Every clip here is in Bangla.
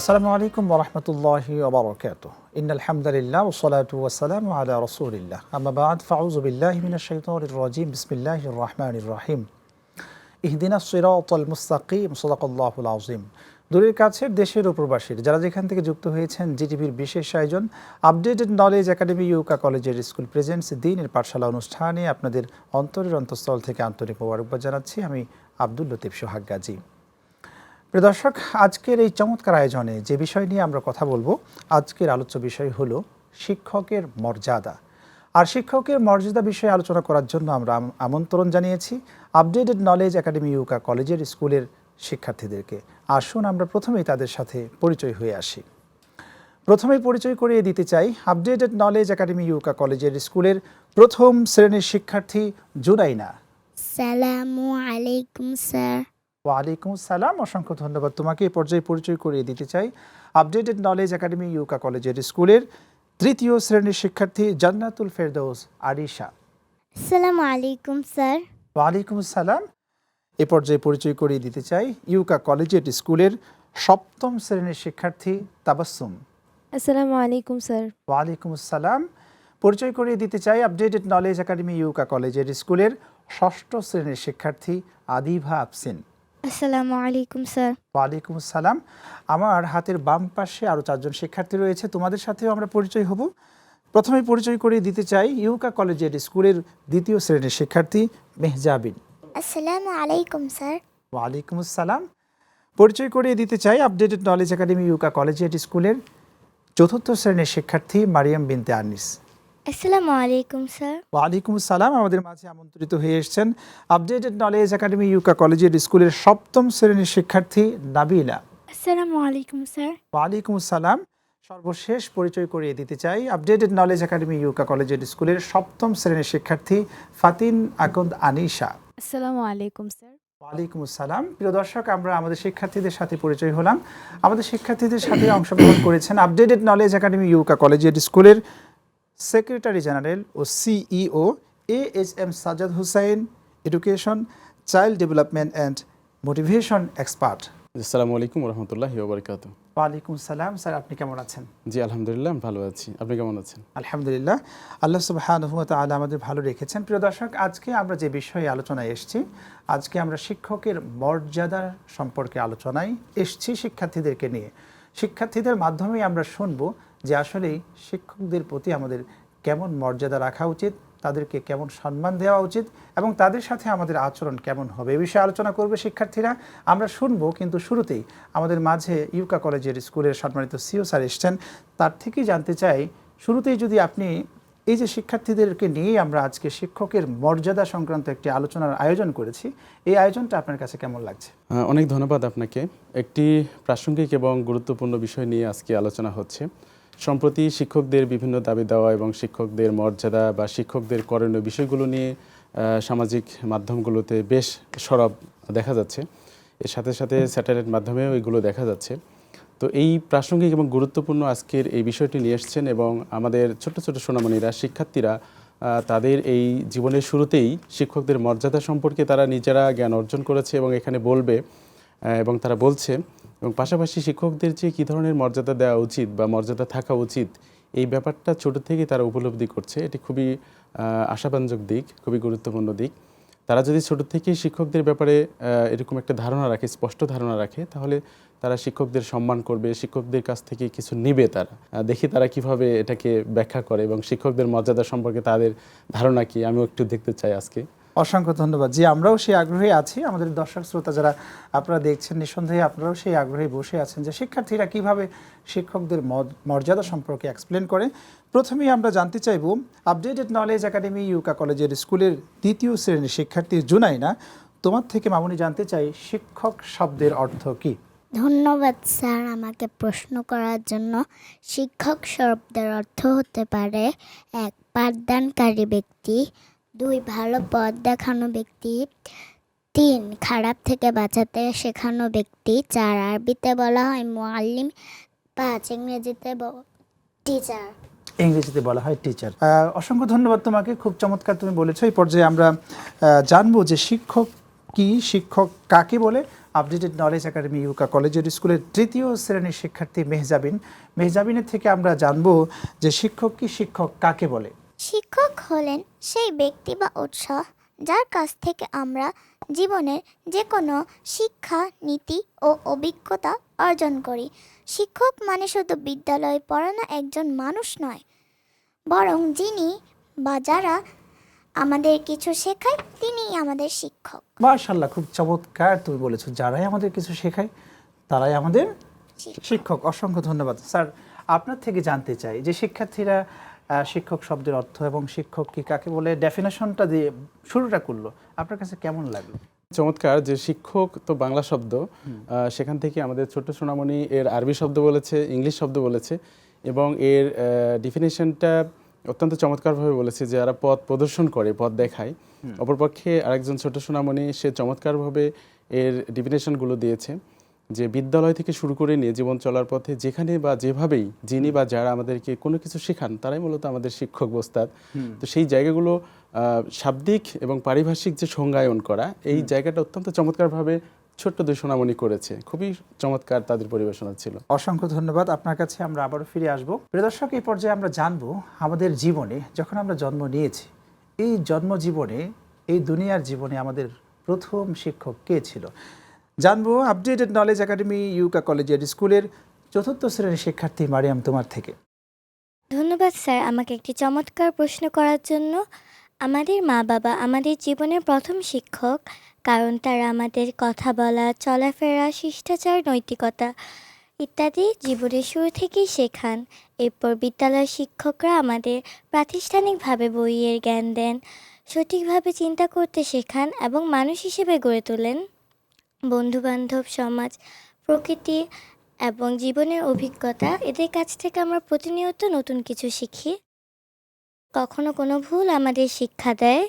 আসসালামু আলাইকুম ওরহমতুল্লাহি ওবরকাত ইন আলহামদুলিল্লাহ ওসলাতু ওয়াসালাম আলা রসুলিল্লাহ। আম্মা বাদ, ফাউযু বিল্লাহি মিনাশ শাইতানির রাজিম। বিসমিল্লাহির রহমানির রহিম। ইহদিনা সিরাতাল মুস্তাকিম, সাদাকাল্লাহুল আযীম। দূরের কাছের দেশের ও প্রবাসীর যারা যেখান থেকে যুক্ত হয়েছেন, জিটিভির বিশেষ আয়োজন, আপডেটেড নলেজ একাডেমি ইউকা কলেজের স্কুল প্রেজেন্টস দিনের পাঠশালা অনুষ্ঠানে আপনাদের অন্তরের অন্তঃস্থল থেকে আন্তরিক মোবারকবাদ জানাচ্ছি। আমি আব্দুল লতিফ সোহাগ গাজী। প্রিয় দর্শক, আজকের এই চমৎকার আয়োজনে যে বিষয় নিয়ে আমরা কথা বলব, আজকের আলোচ্য বিষয় হলো শিক্ষকের মর্যাদা। আর শিক্ষকের মর্যাদা বিষয়ে আলোচনা করার জন্য আমরা আম- আমন্ত্রণ জানিয়েছি আপডেটেড নলেজ একাডেমি ইউকা কলেজের স্কুলের শিক্ষার্থীদেরকে। আসুন আমরা প্রথমেই তাদের সাথে পরিচয় হয়ে আসি। প্রথমেই পরিচয় করিয়ে দিতে চাই আপডেটেড নলেজ একাডেমি ইউকা কলেজের স্কুলের প্রথম শ্রেণির শিক্ষার্থী জুনাইনা। সালামু আলাইকুম, স্যার। ওয়ালাইকুম সালাম অসংখ্য ধন্যবাদ। তোমাকে এই পর্যায়ে পরিচয় করিয়ে দিতে চাই আপডেটেড নলেজ একাডেমি ইউকা কলেজের স্কুলের তৃতীয় শ্রেণির শিক্ষার্থী জান্নাতুল ফেরদৌস আরিশা। আসসালামু আলাইকুম স্যার। ওয়ালাইকুম সালাম এ পর্যায়ে পরিচয় করিয়ে দিতে চাই ইউকা কলেজের স্কুলের সপ্তম শ্রেণির শিক্ষার্থী তাবাসসুম। আসসালামু আলাইকুম স্যার। ওয়ালাইকুম আসসালাম। পরিচয় করিয়ে দিতে চাই আপডেটেড নলেজ একাডেমি ইউকা কলেজের স্কুলের ষষ্ঠ শ্রেণির শিক্ষার্থী আদিভা আফসিন। আসসালামু আলাইকুম স্যার। ওয়ালাইকুম আসসালাম। আমার হাতের বাম পাশে আরও চারজন শিক্ষার্থী রয়েছে। তোমাদের সাথেও আমরা পরিচয় হব। প্রথমে পরিচয় করিয়ে দিতে চাই ইউকা কলেজের স্কুলের দ্বিতীয় শ্রেণির শিক্ষার্থী মেহজাবিন আসসালামু আলাইকুম স্যার। ওয়ালাইকুম আসসালাম। পরিচয় করিয়ে দিতে চাই আপডেটেড নলেজ একাডেমি ইউকা কলেজিয়েট স্কুলের চতুর্থ শ্রেণির শিক্ষার্থী মারিয়াম বিনতে আনিস। আসসালামু আলাইকুম স্যার। ওয়ালাইকুম আসসালাম। আমাদের মাঝে আমন্ত্রিত হয়ে এসেছেন আপডেটেড নলেজ একাডেমি ইউকা কলেজিয়েট স্কুলের সপ্তম শ্রেণির শিক্ষার্থী নাবিলা। আসসালামু আলাইকুম স্যার। ওয়ালাইকুম আসসালাম। সর্বশেষ পরিচয় করিয়ে দিতে চাই আপডেটেড নলেজ একাডেমি ইউকা কলেজের স্কুলের সপ্তম শ্রেণির শিক্ষার্থী ফাতিন আকন্দ আনিশা। আসসালামু আলাইকুম স্যার। ওয়ালাইকুম আসসালাম। প্রিয় দর্শক আমরা আমাদের শিক্ষার্থীদের সাথে পরিচয় হলাম। আমাদের শিক্ষার্থীদের সাথে অংশগ্রহণ করেছেন আপডেটেড নলেজ একাডেমি ইউকা কলেজিয়েট স্কুলের secretary general O CEO A H M Sajad Hussain education child development and motivation expert. আসসালামু আলাইকুম রহমতুল্লাহ ওবরকাত ওয়ালাইকুম সালাম স্যার আপনি কেমন আছেন? জি আলহামদুলিল্লাহ আমি ভালো আছি। আপনি কেমন আছেন? আলহামদুলিল্লাহ। আল্লাহ সুবহানাহু ওয়া তাআলা আমাদের ভালো রেখেছেন। প্রিয় দর্শক আজকে আমরা যে বিষয়ে আলোচনায় এসেছি আজকে আমরা শিক্ষকের মর্যাদা সম্পর্কে আলোচনায় এসেছি শিক্ষার্থীদেরকে নিয়ে। শিক্ষার্থীদের মাধ্যমেই আমরা শুনব যে আসলে শিক্ষকদের প্রতি আমাদের কেমন মর্যাদা রাখা উচিত, তাদেরকে কেমন সম্মান দেওয়া উচিত এবং তাদের সাথে আমাদের আচরণ কেমন হবে। এ বিষয়ে আলোচনা করবে শিক্ষার্থীরা। আমরা শুনব কিন্তু শুরুতেই আমাদের মাঝে ইউকা কলেজের স্কুলের সম্মানিত সিও স্যার এসছেন। তার থেকেই জানতে চাই, শুরুতেই যদি আপনি এই যে শিক্ষার্থীদেরকে নিয়েই আমরা আজকে শিক্ষকের মর্যাদা সংক্রান্ত একটি আলোচনার আয়োজন করেছি, এই আয়োজনটা আপনার কাছে কেমন লাগছে? অনেক ধন্যবাদ আপনাকে। একটি প্রাসঙ্গিক এবং গুরুত্বপূর্ণ বিষয় নিয়ে আজকে আলোচনা হচ্ছে। সম্প্রতি শিক্ষকদের বিভিন্ন দাবি দেওয়া এবং শিক্ষকদের মর্যাদা বা শিক্ষকদের করণীয় বিষয়গুলো নিয়ে সামাজিক মাধ্যমগুলোতে বেশ সরব দেখা যাচ্ছে। এর সাথে সাথে স্যাটেলাইট মাধ্যমেও এগুলো দেখা যাচ্ছে। তো এই প্রাসঙ্গিক এবং গুরুত্বপূর্ণ আজকের এই বিষয়টি নিয়ে এসছেন এবং আমাদের ছোট ছোট সোনামণিরা, শিক্ষার্থীরা তাদের এই জীবনের শুরুতেই শিক্ষকদের মর্যাদা সম্পর্কে তারা নিজেরা জ্ঞান অর্জন করেছে এবং এখানে বলবে এবং তারা বলছে, এবং পাশাপাশি শিক্ষকদের যে কী ধরনের মর্যাদা দেওয়া উচিত বা মর্যাদা থাকা উচিত, এই ব্যাপারটা ছোট থেকে তারা উপলব্ধি করছে। এটি খুবই আশাব্যঞ্জক দিক, খুবই গুরুত্বপূর্ণ দিক। তারা যদি ছোট থেকেই শিক্ষকদের ব্যাপারে এরকম একটা ধারণা রাখে, স্পষ্ট ধারণা রাখে, তাহলে তারা শিক্ষকদের সম্মান করবে, শিক্ষকদের কাছ থেকে কিছু নিবে তারা। দেখি তারা কীভাবে এটাকে ব্যাখ্যা করে এবং শিক্ষকদের মর্যাদা সম্পর্কে তাদের ধারণা কি, আমিও একটু দেখতে চাই আজকে। অসংখ্য ধন্যবাদ। জি, আমরাও সেই আগ্রহে আছি। আমাদের দর্শক শ্রোতা যারা আপনারা দেখছেন, নিঃসন্দেহে আপনারাও সেই আগ্রহে বসে আছেন যে শিক্ষার্থীরা কীভাবে শিক্ষকদের মর্যাদা সম্পর্কে এক্সপ্লেন করে। প্রথমেই আমরা জানতে চাইব আপডেটেড নলেজ একাডেমি ইউকা কলেজের স্কুলের দ্বিতীয় শ্রেণির শিক্ষার্থী জুনাইনা, তোমার থেকে মামুনি জানতে চাই, শিক্ষক শব্দের অর্থ কি? ধন্যবাদ স্যার আমাকে প্রশ্ন করার জন্য। শিক্ষক শব্দের অর্থ হতে পারে এক পাঠদানকারী ব্যক্তি দুই ভালো পথ দেখানো ব্যক্তি, তিন খারাপ থেকে বাঁচাতে শেখানো ব্যক্তি, চার আরবিতে বলা হয় মোয়াল্লিম পাঁচ ইংরেজিতে টিচার ইংরেজিতে বলা হয় টিচার অসংখ্য ধন্যবাদ তোমাকে, খুব চমৎকার তুমি বলেছ। এই পর্যায়ে আমরা জানব যে শিক্ষক কি, শিক্ষক কাকে বলে? আপডেটেড নলেজ একাডেমি ইউকা কলেজের স্কুলের তৃতীয় শ্রেণির শিক্ষার্থী মেহজাবিন। মেহজাবিনের থেকে আমরা জানব যে শিক্ষক কি, শিক্ষক কাকে বলে? শিক্ষক হলেন সেই ব্যক্তি বা উৎস যার কাছ থেকে আমরা জীবনের যে কোনো শিক্ষা নীতি ও অভিজ্ঞতা অর্জন করি। শিক্ষক মানে শুধু বিদ্যালয়ে পড়ানো একজন মানুষ নয় বরং যিনি বা যারা আমাদের কিছু শেখায় তিনিই আমাদের শিক্ষক। মার্শাল্লাহ খুব চমৎকার তুমি বলেছ যারাই আমাদের কিছু শেখায় তারাই আমাদের শিক্ষক। অসংখ্য ধন্যবাদ। স্যার আপনার থেকে জানতে চাই যে শিক্ষার্থীরা শিক্ষক শব্দের অর্থ এবং শিক্ষক কি কাকে বলে? ডেফিনেশনটা দিয়ে শুরুটা করল। আপনার কাছে কেমন লাগল? চমৎকার যে শিক্ষক তো বাংলা শব্দ সেখান থেকে আমাদের ছোট্ট সোনামণি এর আরবি শব্দ বলেছে ইংলিশ শব্দ বলেছে এবং এর ডিফিনেশনটা অত্যন্ত চমৎকারভাবে বলেছে যে যারা পথ প্রদর্শন করে পথ দেখায়। অপরপক্ষে আরেকজন ছোট সোনামণি সে চমৎকারভাবে এর ডিফিনেশনগুলো দিয়েছে। যে বিদ্যালয় থেকে শুরু করে নিয়ে জীবন চলার পথে যেখানে বা যেভাবেই যিনি বা যারা আমাদেরকে কোনো কিছু শেখান তারাই মূলত আমাদের শিক্ষক বস্তাদ তো সেই জায়গাগুলো শাব্দিক এবং পারিভাষিক যে সংজ্ঞায়ন করা এই জায়গাটা অত্যন্ত চমৎকারভাবে ছোট্ট দুই সোনামণি করেছে। খুবই চমৎকার তাদের পরিবেশনা ছিল। অসংখ্য ধন্যবাদ। আপনার কাছে আমরা আবারও ফিরে আসব। দর্শক এই পর্যায়ে আমরা জানব আমাদের জীবনে যখন আমরা জন্ম নিয়েছি এই জন্ম জীবনে এই দুনিয়ার জীবনে আমাদের প্রথম শিক্ষক কে ছিল? জানব আপডেটেড নলেজ একাডেমি ইউকা কলেজের স্কুলের চতুর্থ শ্রেণির শিক্ষার্থী মারিয়াম তোমার থেকে। ধন্যবাদ স্যার আমাকে একটি চমৎকার প্রশ্ন করার জন্য। আমাদের মা বাবা আমাদের জীবনের প্রথম শিক্ষক, কারণ তারা আমাদের কথা বলা, চলাফেরা, শিষ্টাচার, নৈতিকতা ইত্যাদি জীবনের শুরু থেকেই শেখান। এরপর বিদ্যালয়ের শিক্ষকরা আমাদের প্রাতিষ্ঠানিকভাবে বইয়ের জ্ঞান দেন, সঠিকভাবে চিন্তা করতে শেখান এবং মানুষ হিসেবে গড়ে তোলেন। বন্ধুবান্ধব, সমাজ, প্রকৃতি এবং জীবনের অভিজ্ঞতা, এদের কাছ থেকে আমরা প্রতিনিয়ত নতুন কিছু শিখি। কখনো কোনো ভুল আমাদের শিক্ষা দেয়।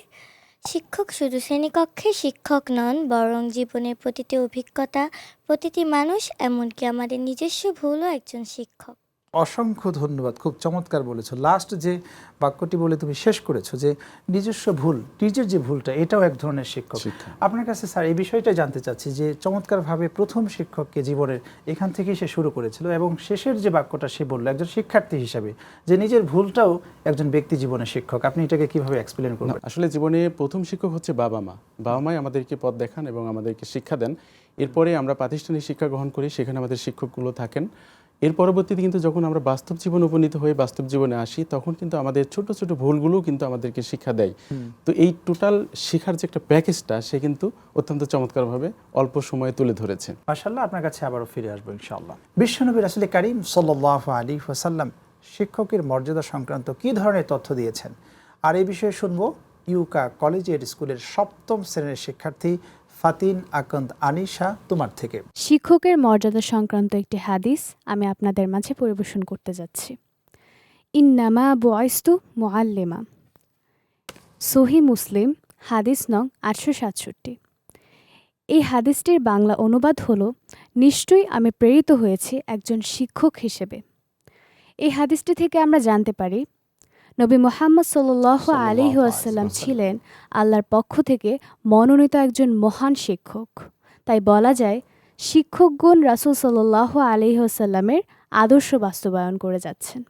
শিক্ষক শুধু শ্রেণীকক্ষে শিক্ষক নন, বরং জীবনের প্রতিটি অভিজ্ঞতা, প্রতিটি মানুষ এমনকি আমাদের নিজস্ব ভুলও একজন শিক্ষক। অসংখ্য ধন্যবাদ। খুব চমৎকার বলেছ। লাস্ট যে বাক্যটি বলে তুমি শেষ করেছ যে নিজস্ব ভুল নিজের যে ভুলটা এটাও এক ধরনের শিক্ষক। আপনার কাছে স্যার এই বিষয়টা জানতে চাচ্ছি যে চমৎকারভাবে প্রথম শিক্ষককে জীবনের এখান থেকেই সে শুরু করেছিল এবং শেষের যে বাক্যটা সে বলল একজন শিক্ষার্থী হিসাবে যে নিজের ভুলটাও একজন ব্যক্তি জীবনের শিক্ষক। আপনি এটাকে কীভাবে এক্সপ্লেন করবেন? আসলে জীবনে প্রথম শিক্ষক হচ্ছে বাবা মা। বাবা মাই আমাদেরকে পথ দেখান এবং আমাদেরকে শিক্ষা দেন। এরপরে আমরা প্রাতিষ্ঠানিক শিক্ষা গ্রহণ করি সেখানে আমাদের শিক্ষকগুলো থাকেন। এর পরবর্তীতে কিন্তু যখন আমরা বাস্তব জীবনে উপনীত হয়ে বাস্তব জীবনে আসি তখন কিন্তু আমাদের ছোট ছোট ভুলগুলো কিন্তু আমাদেরকে শিক্ষা দেয়। তো এই টোটাল শেখার যে একটা প্যাকেজটা সে কিন্তু অত্যন্ত চমৎকারভাবে অল্প সময়ে তুলে ধরেছে। মাশাল্লাহ আপনার কাছে আবারও ফিরে আসব ইনশাআল্লাহ। বিশ্বনবী রাসুল করিম সাল্লাহ আলী ওসাল্লাম শিক্ষকের মর্যাদা সংক্রান্ত কি ধরনের তথ্য দিয়েছেন? আর এই বিষয়ে শুনব ইউকা কলেজের স্কুলের সপ্তম শ্রেণির শিক্ষার্থী ফাতিন আকন্দ আনিশা তোমার থেকে। শিক্ষকের মর্যাদা সংক্রান্ত একটি হাদিস আমি আপনাদের মাঝে পরিবেশন করতে যাচ্ছি। ইন্নামা বয়স্তু মোয়াল্লেমা সহি মুসলিম, হাদিস নং আটশো সাতষট্টি। এই হাদিসটির বাংলা অনুবাদ হল, নিশ্চয়ই আমি প্রেরিত হয়েছি একজন শিক্ষক হিসেবে। এই হাদিসটি থেকে আমরা জানতে পারি নবী মোহাম্মদ সাল্লাহ আলী আসাল্লাম ছিলেন আল্লাহর পক্ষ থেকে মনোনীত একজন মহান শিক্ষক। তাই বলা যায় শিক্ষকগণ রাসূল সাল্লাহ আলিহাসাল্লামের আদর্শ বাস্তবায়ন করে যাচ্ছেন।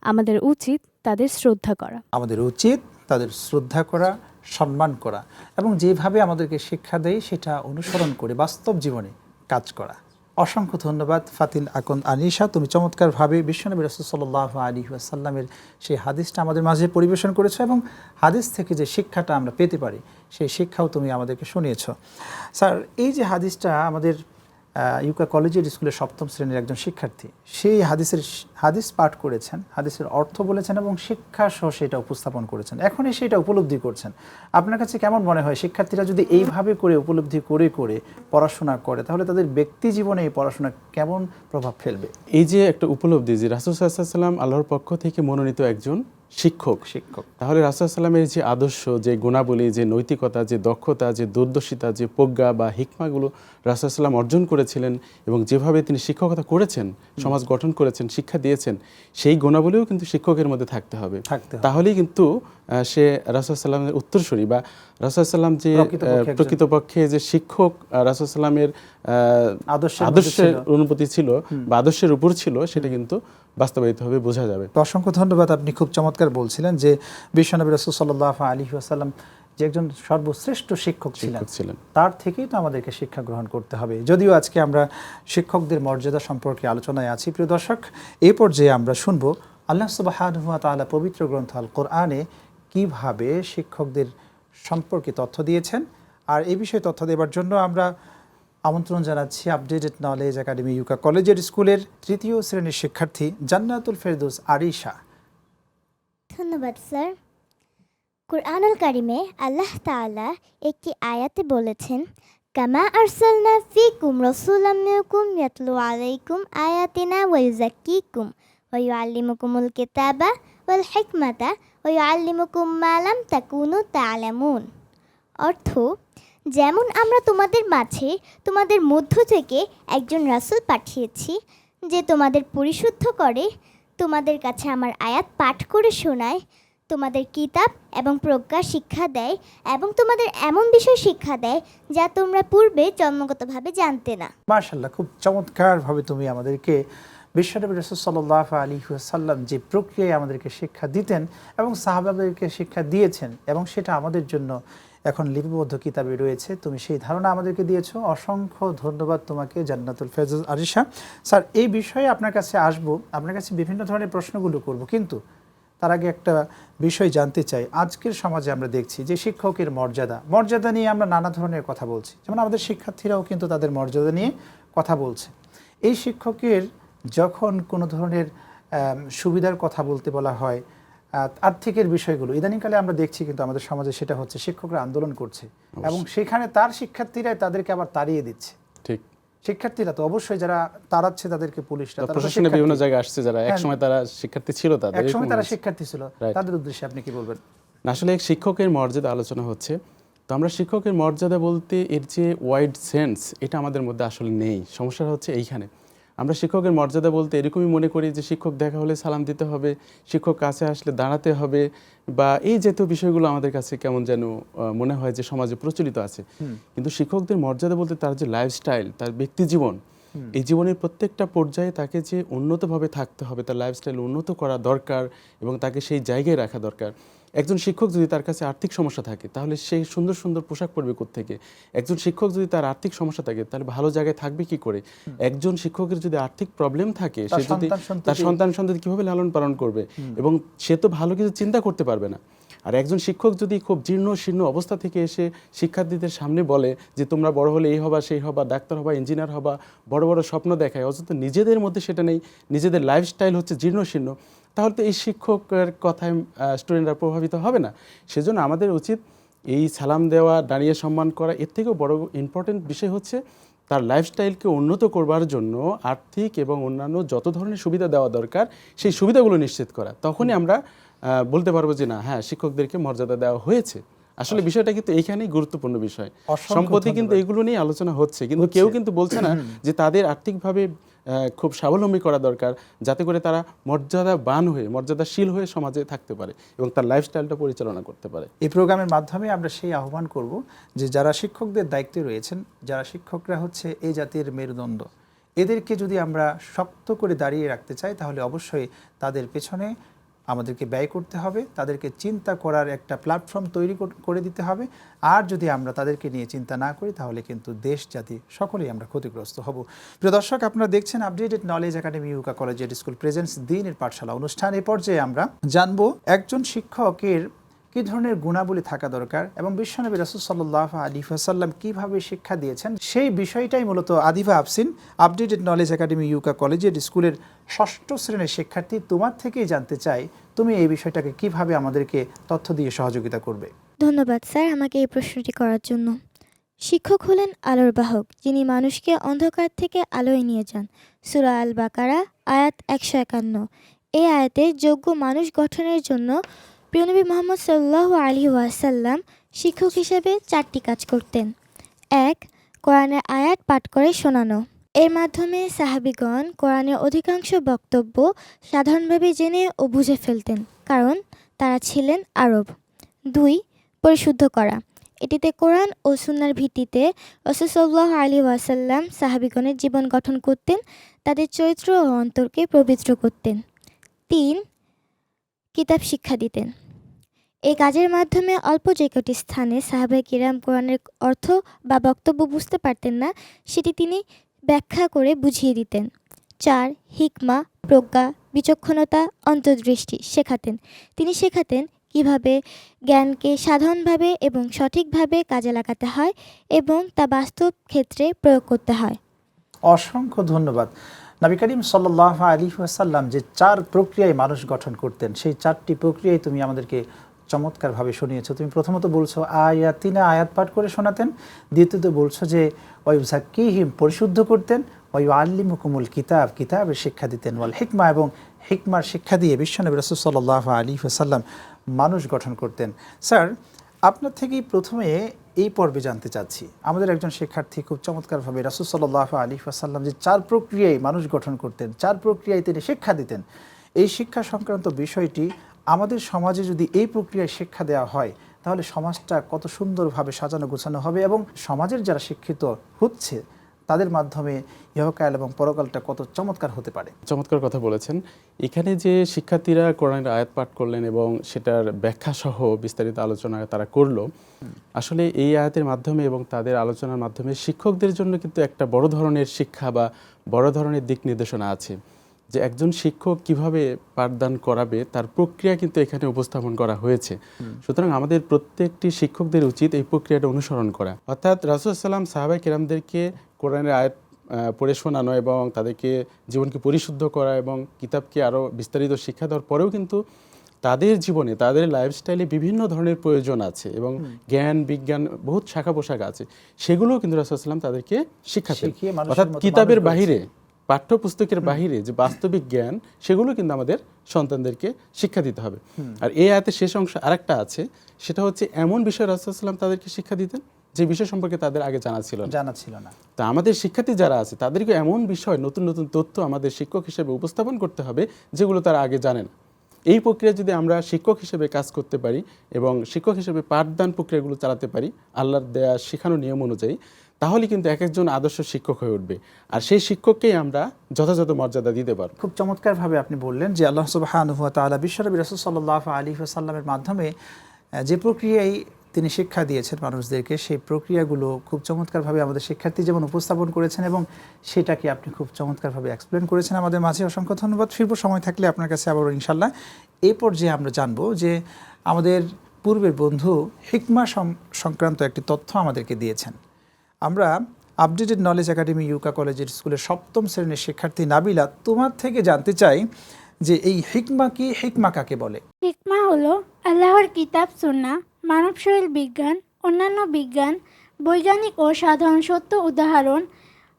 আমাদের উচিত তাদের শ্রদ্ধা করা। আমাদের উচিত তাদের শ্রদ্ধা করা সম্মান করা এবং যেভাবে আমাদেরকে শিক্ষা দেয় সেটা অনুসরণ করে বাস্তব জীবনে কাজ করা। অসংখ্য ধন্যবাদ ফাতিল আকন্দ আনিশা। তুমি চমৎকারভাবে বিশ্বনবী রসুল সাল্লাহ আলী আসাল্লামের সেই হাদিসটা আমাদের মাঝে পরিবেশন করেছ এবং হাদিস থেকে যে শিক্ষাটা আমরা পেতে পারি, সেই শিক্ষাও তুমি আমাদেরকে শুনিয়েছ। স্যার, এই যে হাদিসটা আমাদের ইউকা কলেজের স্কুলের সপ্তম শ্রেণির একজন শিক্ষার্থী। সেই হাদিসের হাদিস পাঠ করেছেন, হাদিসের অর্থ বলেছেন এবং শিক্ষা সহ সেটা উপস্থাপন করেছেন। এখনই সেটা উপলব্ধি করছেন। আপনার কাছে কেমন মনে হয়, শিক্ষার্থীরা যদি এইভাবে করে উপলব্ধি করে করে পড়াশোনা করে, তাহলে তাদের ব্যক্তি জীবনে এই পড়াশোনা কেমন প্রভাব ফেলবে? এই যে একটা উপলব্ধি যে রাসুল সাল্লাম আল্লাহর পক্ষ থেকে মনোনীত একজন শিক্ষক শিক্ষক। তাহলে রাসুল সাল্লামের যে আদর্শ যে গুণাবলী যে নৈতিকতা যে দক্ষতা যে দুর্দশিতা যে প্রজ্ঞা বা হিকমাগুলো সাল্লাম অর্জন করেছিলেন এবং যেভাবে তিনি শিক্ষকতা করেছেন সমাজ গঠন করেছেন শিক্ষা দিয়েছেন সেই গুণাবলীও কিন্তু শিক্ষকের মধ্যে থাকতে হবে। থাকতে তাহলেই কিন্তু সে রাসুলসাল্লামের উত্তরসূরি বা রাসুলসাল্লাম যে প্রকৃতপক্ষে যে শিক্ষক রাসুলসাল্লামের আদর্শের আদর্শের ছিল। অনুভূতি ছিল বা আদর্শের উপর ছিল সেটা কিন্তু বাস্তবায়িতভাবে বোঝা যাবে। অসংখ্য ধন্যবাদ আপনি খুব চমৎকার বলছিলেন যে বিশ্বনবী রসুল সাল্লাহ আলী আসাল্লাম যে একজন সর্বশ্রেষ্ঠ শিক্ষক ছিলেন ছিলেন। তার থেকেই তো আমাদেরকে শিক্ষা গ্রহণ করতে হবে। যদিও আজকে আমরা শিক্ষকদের মর্যাদা সম্পর্কে আলোচনায় আছি প্রিয় দর্শক এই পর্যায়ে আমরা শুনব আল্লাহ তাআলা পবিত্র গ্রন্থ আল কোরআনে কীভাবে শিক্ষকদের সম্পর্কে তথ্য দিয়েছেন। আর এই বিষয়ে তথ্য দেওয়ার জন্য আমরা আমন্ত্রণ জানাচ্ছি আপডেটেড নলেজ একাডেমি ইউকা কলেজের স্কুলের তৃতীয় শ্রেণির শিক্ষার্থী জান্নাতুল ফেরদৌস আরিশা। ধন্যবাদ, স্যার। কুরআনুল কারিমে আল্লাহ তাআলা একটি আয়াতে বলেছেন, কামা আরসালনা ফিকুম রাসূলাম মিনকুম ইয়াতলু আলাইকুম আয়াতিনা ওয়া ইউযাক্কিকুম ওয়া ইউআল্লিমুকুমুল কিতাবা ওয়াল হিকমাতা ওয়া ইউআল্লিমুকুম মা লাম তাকুনু তা'লামুন। অর্থ, যেমন আমরা তোমাদের মাঝে, তোমাদের মধ্য থেকে একজন রাসূল পাঠিয়েছি, যে তোমাদের পরিশুদ্ধ করে, তোমাদের কাছে আমার আয়াত পাঠ করে শোনায়, তোমাদের কিতাব এবং প্রজ্ঞা শিক্ষা দেয়, এবং তোমাদের এমন বিষয় শিক্ষা দেয়, যা তোমরা পূর্বে জন্মগতভাবে জানতে না। মার্শাল্লাহ খুব চমৎকারভাবে তুমি আমাদেরকে বিশ্বনবী সাল্লাহ আলী সাল্লাম যে প্রক্রিয়ায় আমাদেরকে শিক্ষা দিতেন এবং সাহাবাদেরকে শিক্ষা দিয়েছেন এবং সেটা আমাদের জন্য এখন লিপিবদ্ধ কিতাবে রয়েছে, তুমি সেই ধারণা আমাদেরকে দিয়েছ। অসংখ্য ধন্যবাদ তোমাকে, জান্নাতুল ফেজজ আরিশা। স্যার, এই বিষয়ে আপনার কাছে আসব, আপনার কাছে বিভিন্ন ধরনের প্রশ্নগুলো করব, কিন্তু তার আগে একটা বিষয় জানতে চাই। আজকের সমাজে আমরা দেখছি যে শিক্ষকের মর্যাদা মর্যাদা নিয়ে আমরা নানা ধরনের কথা বলছি। যেমন আমাদের শিক্ষার্থীরাও কিন্তু তাদের মর্যাদা নিয়ে কথা বলছে। এই শিক্ষকের যখন কোনো ধরনের সুবিধার কথা বলতে বলা হয় আর্থিকের বিষয়গুলো ইদানিংকালে আমরা দেখছি কিন্তু আমাদের সমাজে সেটা হচ্ছে শিক্ষকরা আন্দোলন করছে এবং সেখানে তার শিক্ষার্থীরাই তাদেরকে আবার তাড়িয়ে দিচ্ছে। ঠিক। শিক্ষার্থীরা তো অবশ্যই যারা তাড়াচ্ছে তাদেরকে পুলিশরা প্রশাসনে বিভিন্ন জায়গায় আসছে যারা হ্যাঁ। সময় তারা শিক্ষার্থী ছিল তাদের একসময় তারা শিক্ষার্থী ছিল। তাদের উদ্দেশ্যে আপনি কি বলবেন? আসলে এক শিক্ষকের মর্যাদা আলোচনা হচ্ছে। তো আমরা শিক্ষকের মর্যাদা বলতে এর যে ওয়াইড সেন্স এটা আমাদের মধ্যে আসলে নেই। সমস্যাটা হচ্ছে এইখানে। আমরা শিক্ষকের মর্যাদা বলতে এরকমই মনে করি যে শিক্ষক দেখা হলে সালাম দিতে হবে শিক্ষক কাছে আসলে দাঁড়াতে হবে বা এই জাতীয় বিষয়গুলো আমাদের কাছে কেমন যেন মনে হয় যে সমাজে প্রচলিত আছে। কিন্তু শিক্ষকদের মর্যাদা বলতে তার যে লাইফস্টাইল তার ব্যক্তি জীবন এই জীবনের প্রত্যেকটা পর্যায়ে তাকে যে উন্নতভাবে থাকতে হবে তার লাইফস্টাইল উন্নত করা দরকার এবং তাকে সেই জায়গায় রাখা দরকার। একজন শিক্ষক যদি তার কাছে আর্থিক সমস্যা থাকে তাহলে সে সুন্দর সুন্দর পোশাক পরবে থেকে একজন শিক্ষক যদি তার আর্থিক সমস্যা থাকে তাহলে ভালো জায়গায় থাকবে কি করে? একজন শিক্ষকের যদি আর্থিক প্রবলেম থাকে সে যদি তার সন্তান সন্ততি কীভাবে লালন পালন করবে? এবং সে তো ভালো কিছু চিন্তা করতে পারবে না। আর একজন শিক্ষক যদি খুব জীর্ণ শীর্ণ অবস্থা থেকে এসে শিক্ষার্থীদের সামনে বলে যে তোমরা বড় হলে এই হবা, সেই হবা, ডাক্তার হবা, ইঞ্জিনিয়ার হবা, বড় বড় স্বপ্ন দেখায়, অথচ নিজেদের মধ্যে সেটা নেই, নিজেদের লাইফস্টাইল হচ্ছে জীর্ণ শীর্ণ, তাহলে তো এই শিক্ষকের কথায় স্টুডেন্টরা প্রভাবিত হবে না। সেজন্য আমাদের উচিত এই সালাম দেওয়া, দাঁড়িয়ে সম্মান করা, এর থেকেও বড় ইম্পর্টেন্ট বিষয় হচ্ছে তার লাইফস্টাইলকে উন্নত করবার জন্য আর্থিক এবং অন্যান্য যত ধরনের সুবিধা দেওয়া দরকার, সেই সুবিধাগুলো নিশ্চিত করা। তখনই আমরা বলতে পারব যে না হ্যাঁ শিক্ষকদেরকে মর্যাদা দেওয়া হয়েছে। আসলে বিষয়টা কিন্তু এইখানেই গুরুত্বপূর্ণ বিষয়। সম্প্রতি কিন্তু। এগুলো নিয়ে আলোচনা হচ্ছে কিন্তু কেউ কিন্তু বলছে না যে তাদের আর্থিকভাবে খুব স্বাবলম্বী করা দরকার যাতে করে তারা মর্যাদাবান হয়ে মর্যাদাশীল হয়ে সমাজে থাকতে পারে এবং তার লাইফস্টাইলটা পরিচালনা করতে পারে। এই প্রোগ্রামের মাধ্যমে আমরা সেই আহ্বান করব যে যারা শিক্ষকদের দায়িত্বে রয়েছেন যারা শিক্ষকরা হচ্ছে এই জাতির মেরুদণ্ড এদেরকে যদি আমরা শক্ত করে দাঁড়িয়ে রাখতে চাই তাহলে অবশ্যই তাদের পেছনে আমাদেরকে ব্যয় করতে হবে, তাদেরকে চিন্তা করার একটা প্ল্যাটফর্ম তৈরি করে দিতে হবে। আর যদি আমরা তাদেরকে নিয়ে চিন্তা না করি, তাহলে কিন্তু দেশ জাতি সকলেই আমরা ক্ষতিগ্রস্ত হব। প্রিয় দর্শক, আপনারা দেখছেন আপডেটেড নলেজ একাডেমি ইউকা কলেজের স্কুল প্রেজেন্স দিনের পাঠশালা অনুষ্ঠান। এ পর্যায়ে আমরা জানব, একজন শিক্ষকের কি ধরনের গুণাবলী থাকা দরকার? এবং বিশ্বনবী রাসুল সাল্লাহ আলী সাল্লাম কীভাবে শিক্ষা দিয়েছেন? সেই বিষয়টাই মূলত Adifa Afsin updated knowledge academy ইউকা কলেজের স্কুলের ষষ্ঠ শ্রেণির শিক্ষার্থী তোমার থেকেই জানতে চাই, তুমি এই বিষয়টাকে কীভাবে আমাদেরকে তথ্য দিয়ে সহযোগিতা করবে? ধন্যবাদ স্যার আমাকে এই প্রশ্নটি করার জন্য। শিক্ষক হলেন আলোর বাহক, যিনি মানুষকে অন্ধকার থেকে আলোয় নিয়ে যান। সুরা আল বাকারা আয়াত একশো একান্ন। এই আয়াতে যোগ্য মানুষ গঠনের জন্য প্রিয়নবী মোহাম্মদ সাল্লাহ আলী ওয়াসাল্লাম শিক্ষক হিসেবে চারটি কাজ করতেন। এক, কোরআনের আয়াত পাঠ করে শোনানো। এর মাধ্যমে সাহাবিগণ কোরআনের অধিকাংশ বক্তব্য সাধারণভাবে জেনে ও বুঝে ফেলতেন, কারণ তারা ছিলেন আরব। দুই, পরিশুদ্ধ করা। এটিতে কোরআন ও সুন্নার ভিত্তিতে রসুসল্লাহ আলী ওয়াসাল্লাম সাহাবিগণের জীবন গঠন করতেন, তাদের চরিত্র ও অন্তরকে পবিত্র করতেন। তিন কিতাব শিক্ষা দিতেন। এই কাজের মাধ্যমে অল্প যে কটি স্থানে সাহাবাই কিরাম কোরআনের অর্থ বা বক্তব্য বুঝতে পারতেন না, সেটি তিনি ব্যাখ্যা করে বুঝিয়ে দিতেন। চার, হিকমা, প্রজ্ঞা, বিচক্ষণতা, অন্তর্দৃষ্টি শেখাতেন। তিনি শেখাতেন কীভাবে জ্ঞানকে সাধারণভাবে এবং সঠিকভাবে কাজে লাগাতে হয় এবং তা বাস্তব ক্ষেত্রে প্রয়োগ করতে হয়। অসংখ্য ধন্যবাদ। নবী করিম সাল্লাহ আলী সাল্লাম যে চার প্রক্রিয়ায় মানুষ গঠন করতেন, সেই চারটি প্রক্রিয়ায় তুমি আমাদেরকে চমৎকারভাবে শুনিয়েছো। তুমি প্রথমত বলছো আয়াতিনা আয়াত পাঠ করে শোনাতেন, দ্বিতীয়ত বলছো যে ওই জাকিহিম পরিশুদ্ধ করতেন ওই আল্লিম হুকুমুল কিতাব, কিতাবের শিক্ষা দিতেন। ওয়াল হিকমা এবং হিকমার শিক্ষা দিয়ে বিশ্বনবী রসুল সাল্লাহ আলী সাল্লাম মানুষ গঠন করতেন। স্যার, আপনার থেকেই প্রথমে এই পর্বে জানতে চাচ্ছি। আমাদের একজন শিক্ষার্থী খুব চমৎকারভাবে রাসুল সাল্লাহ আলী ফাসাল্লাম যে চার প্রক্রিয়ায় মানুষ গঠন করতেন, চার প্রক্রিয়ায় তিনি শিক্ষা দিতেন। এই শিক্ষা সংক্রান্ত বিষয়টি আমাদের সমাজে যদি এই প্রক্রিয়ায় শিক্ষা দেওয়া হয়, তাহলে সমাজটা কত সুন্দরভাবে সাজানো গোছানো হবে এবং সমাজের যারা শিক্ষিত হচ্ছে তাদের মাধ্যমে ইহকাল এবং পরকালটা কত চমৎকার হতে পারে। চমৎকার কথা বলেছেন। এখানে যে শিক্ষার্থীরা কোরআনের আয়াত পাঠ করলেন এবং সেটার ব্যাখ্যা সহ বিস্তারিত আলোচনা তারা করল আসলে এই আয়াতের মাধ্যমে এবং তাদের আলোচনার মাধ্যমে শিক্ষকদের জন্য কিন্তু একটা বড় ধরনের শিক্ষা বা বড় ধরনের দিক নির্দেশনা আছে। যে একজন শিক্ষক কীভাবে পাঠদান করাবে তার প্রক্রিয়া কিন্তু এখানে উপস্থাপন করা হয়েছে। সুতরাং আমাদের প্রত্যেকটি শিক্ষকদের উচিত এই প্রক্রিয়াটা অনুসরণ করা। অর্থাৎ রাসুলসাল্লাম সাহাবাই কিরামদেরকে কোরআনের আয়াত পড়ে শোনানো এবং তাদেরকে জীবনকে পরিশুদ্ধ করা এবং কিতাবকে আরও বিস্তারিত শিক্ষা দেওয়ার পরেও কিন্তু তাদের জীবনে তাদের লাইফস্টাইলে বিভিন্ন ধরনের প্রয়োজন আছে এবং জ্ঞান বিজ্ঞান বহুত শাখা পোশাক আছে। সেগুলোও কিন্তু রাসুলসাল্লাম তাদেরকে মানুষের অর্থাৎ কিতাবের বাহিরে পাঠ্যপুস্তকের বাহিরে যে বাস্তবিক জ্ঞান সেগুলো কিন্তু আমাদের সন্তানদেরকে শিক্ষা দিতে হবে। আর এই আয়াতের শেষ অংশ আরেকটা আছে সেটা হচ্ছে এমন বিষয় রাসুলসাল্লাম তাদেরকে শিক্ষা দিতেন যে বিষয় সম্পর্কে তাদের আগে জানা ছিল না। জানা ছিল না। তা আমাদের শিক্ষার্থী যারা আছে তাদেরকে এমন বিষয় নতুন নতুন তথ্য আমাদের শিক্ষক হিসেবে উপস্থাপন করতে হবে যেগুলো তারা আগে জানেন। এই প্রক্রিয়া যদি আমরা শিক্ষক হিসেবে কাজ করতে পারি এবং শিক্ষক হিসেবে পাঠদান প্রক্রিয়াগুলো চালাতে পারি আল্লাহর দেয়া শেখানো নিয়ম অনুযায়ী তাহলে কিন্তু এক একজন আদর্শ শিক্ষক হয়ে উঠবে। আর সেই শিক্ষককেই আমরা যথাযথ মর্যাদা দিতে পারব। খুব চমৎকারভাবে আপনি বললেন যে আল্লাহ সুবাহানুহ তালা বিশ্বনবী রসুল সাল্লাহ আলী সাল্লামের মাধ্যমে যে প্রক্রিয়ায় তিনি শিক্ষা দিয়েছেন মানুষদেরকে, সেই প্রক্রিয়াগুলো খুব চমৎকারভাবে আমাদের শিক্ষার্থী যেমন উপস্থাপন করেছেন এবং সেটাকে আপনি খুব চমৎকারভাবে এক্সপ্লেন করেছেন আমাদের মাঝে। অসংখ্য ধন্যবাদ। ফিরব, সময় থাকলে আপনার কাছে আবারও ইনশাল্লাহ এই পর্যায়ে আমরা জানব যে আমাদের পূর্বের বন্ধু হিকমা সংক্রান্ত একটি তথ্য আমাদেরকে দিয়েছেন। আমরা আপডেটেড নলেজ একাডেমি ইউকা কলেজের স্কুলের সপ্তম শ্রেণির শিক্ষার্থী নাবিলা, তোমার থেকে জানতে চাই যে এই হিকমা কি, হিকমা কাকে বলে? হিকমা হলো আল্লাহর কিতাব সুন্না মানব শরীর বিজ্ঞান, অন্যান্য বিজ্ঞান, বৈজ্ঞানিক ও সাধারণ সত্য উদাহরণ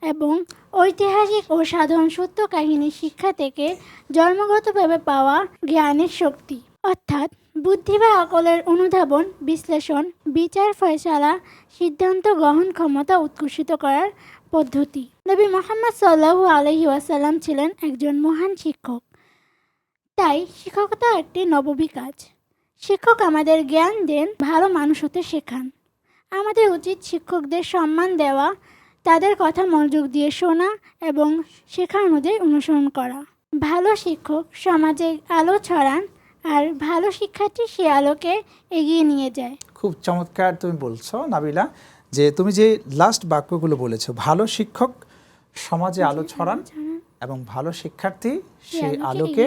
এবং ঐতিহাসিক ও সাধারণ সত্য কাহিনী শিক্ষা থেকে জন্মগতভাবে পাওয়া জ্ঞানের শক্তি। অর্থাৎ বুদ্ধি বা আকলের অনুধাবন, বিশ্লেষণ, বিচার ফয়সালা, সিদ্ধান্ত গ্রহণ ক্ষমতা উৎকর্ষিত করার পদ্ধতি। নবী মোহাম্মদ সাল্লাহু আলহি ওয়াসাল্লাম ছিলেন একজন মহান শিক্ষক। তাই শিক্ষকতা একটি নববী কাজ শিক্ষক আমাদের জ্ঞান দেন ভালো মানুষ হতে শেখান। আমাদের উচিত শিক্ষকদের সম্মান দেওয়া তাদের কথা মনোযোগ দিয়ে শোনা এবং শেখা অনুযায়ী অনুসরণ করা। ভালো শিক্ষক সমাজে আলো ছড়ান আর ভালো শিক্ষার্থী সে আলোকে এগিয়ে নিয়ে যায়। খুব চমৎকার তুমি বলছো নাবিলা যে তুমি যে লাস্ট বাক্যগুলো বলেছ ভালো শিক্ষক সমাজে আলো ছড়ান এবং ভালো শিক্ষার্থী সে সেই আলোকে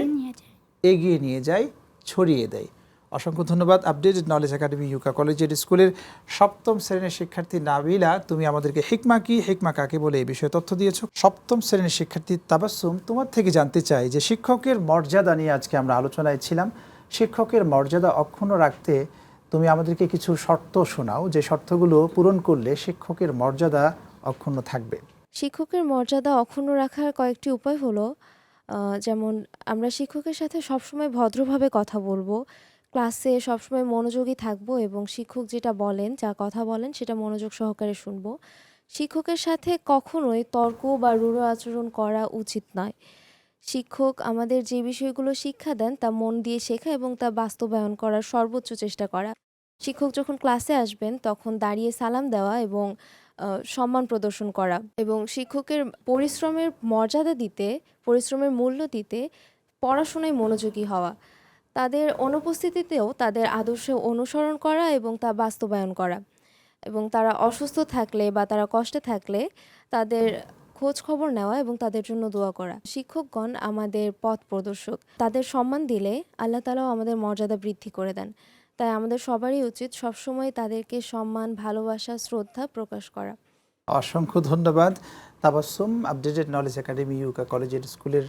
এগিয়ে নিয়ে যায় ছড়িয়ে দেয়। অসংখ্য ধন্যবাদ। আপডেটেড নলেজ একাডেমি ইউকা কলেজের স্কুলের সপ্তম শ্রেণির শিক্ষার্থী নাবিলা, তুমি আমাদেরকে হিকমা কি, হিকমা কাকে বলে এই বিষয়ে তথ্য দিয়েছ। সপ্তম শ্রেণির শিক্ষার্থী তাবাসুম তোমার থেকে জানতে চাই যে শিক্ষকের মর্যাদা নিয়ে আজকে আমরা আলোচনায় ছিলাম। শিক্ষকের মর্যাদা অক্ষুণ্ণ রাখতে তুমি আমাদেরকে কিছু শর্ত শোনাও, যে শর্তগুলো পূরণ করলে শিক্ষকের মর্যাদা অক্ষুণ্ণ থাকবে। শিক্ষকের মর্যাদা অক্ষুণ্ণ রাখার কয়েকটি উপায় হলো যেমন আমরা শিক্ষকের সাথে সবসময় ভদ্রভাবে কথা বলব ক্লাসে সবসময় মনোযোগী থাকব এবং শিক্ষক যেটা বলেন, যা কথা বলেন, সেটা মনোযোগ সহকারে শুনব। শিক্ষকের সাথে কখনোই তর্ক বা রূঢ় আচরণ করা উচিত নয়। শিক্ষক আমাদের যে বিষয়গুলো শিক্ষা দেন, তা মন দিয়ে শেখা এবং তা বাস্তবায়ন করার সর্বোচ্চ চেষ্টা করা। শিক্ষক যখন ক্লাসে আসবেন, তখন দাঁড়িয়ে সালাম দেওয়া এবং সম্মান প্রদর্শন করা এবং শিক্ষকের পরিশ্রমের মর্যাদা দিতে, পরিশ্রমের মূল্য দিতে পড়াশোনায় মনোযোগী হওয়া। তাদের অনুপস্থিতিতেও তাদের আদর্শ অনুসরণ করা এবং তা বাস্তবায়ন করা। এবং তারা অসুস্থ থাকলে বা তারা কষ্টে থাকলে তাদের খোঁজ খবর নেওয়া এবং তাদের জন্য দোয়া করা। শিক্ষকগণ আমাদের পথ প্রদর্শক। তাদের সম্মান দিলে আল্লাহ তালাও আমাদের মর্যাদা বৃদ্ধি করে দেন। তাই আমাদের সবারই উচিত সবসময় তাদেরকে সম্মান, ভালোবাসা, শ্রদ্ধা প্রকাশ করা। অসংখ্য ধন্যবাদ। তাবাসুম আপডেটেড নলেজ একাডেমি, ইউকা কলেজের স্কুলের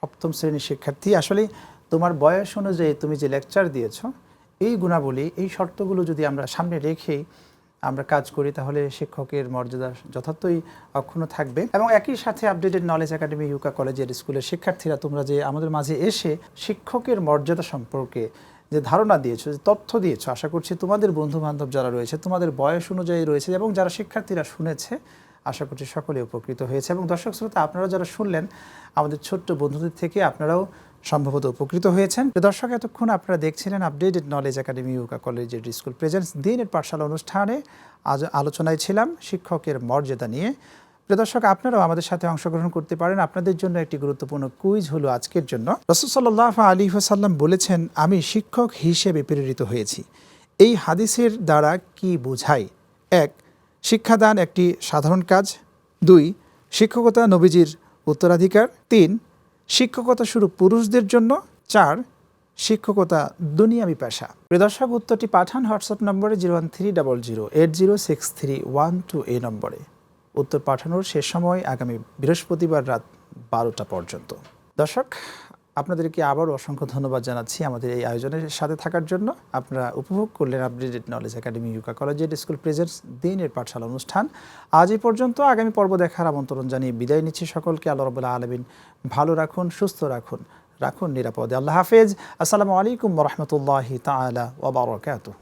সপ্তম শ্রেণির শিক্ষার্থী। আসলে তোমার বয়স অনুযায়ী তুমি যে লেকচার দিয়েছ, এই গুণাবলী, এই শর্তগুলো যদি আমরা সামনে রেখেই আমরা কাজ করি, তাহলে শিক্ষকের মর্যাদা যথার্থই অক্ষুণ্ণ থাকবে। এবং একই সাথে আপডেটেড নলেজ একাডেমি ইউকা কলেজের স্কুলের শিক্ষার্থীরা, তোমরা যে আমাদের মাঝে এসে শিক্ষকের মর্যাদা সম্পর্কে যে ধারণা দিয়েছ, যে তথ্য দিয়েছ, আশা করছি তোমাদের বন্ধু বান্ধব যারা রয়েছে, তোমাদের বয়স অনুযায়ী রয়েছে এবং যারা শিক্ষার্থীরা শুনেছে, আশা করছি সকলে উপকৃত হয়েছে। এবং দর্শক শ্রোতা, আপনারা যারা শুনলেন, আমাদের ছোট্ট বন্ধুদের থেকে আপনারাও সম্ভবত উপকৃত হয়েছেন। দর্শক, এতক্ষণ আপনারা দেখছিলেন আপডেটেড নলেজ একাডেমি ইউকা কলেজের স্কুল প্রেজেন্স দিনের পাঠশালা অনুষ্ঠানে আজ আলোচনায় ছিলাম শিক্ষকের মর্যাদা নিয়ে। দর্শক, আপনারাও আমাদের সাথে অংশগ্রহণ করতে পারেন। আপনাদের জন্য একটি গুরুত্বপূর্ণ কুইজ হলো আজকের জন্য। রসুসাল্লাহ আলী সাল্লাম বলেছেন, আমি শিক্ষক হিসেবে প্রেরিত হয়েছি। এই হাদিসের দ্বারা কি বোঝায়? এক, শিক্ষাদান একটি সাধারণ কাজ। দুই, শিক্ষকতা নবীজির উত্তরাধিকার। তিন শিক্ষকতা শুরু পুরুষদের জন্য, চার, শিক্ষকতা দুনিয়াবি পেশা। প্রদর্শক উত্তরটি পাঠান হোয়াটসঅ্যাপ নম্বরে zero one three double zero, eight zero six three one two এই নম্বরে। উত্তর পাঠানোর শেষ সময় আগামী বৃহস্পতিবার রাত বারোটা পর্যন্ত। দর্শক আপনাদেরকে আবারও অসংখ্য ধন্যবাদ জানাচ্ছি আমাদের এই আয়োজনের সাথে থাকার জন্য। আপনারা উপভোগ করলেন আপডেটেড নলেজ একাডেমি ইউকা কলেজের স্কুল প্রেজেন্টস দিনের পাঠশালা অনুষ্ঠান। আজ এই পর্যন্ত আগামী পর্ব দেখার আমন্ত্রণ জানিয়ে বিদায় নিচ্ছি সকলকে। আল্লাহ রবুল্লাহ আলমিন ভালো রাখুন, সুস্থ রাখুন রাখুন নিরাপদে। আল্লাহ হাফেজ। আসসালামু আলাইকুম রহমতুল্লাহি তালা ওবরাকাতুহ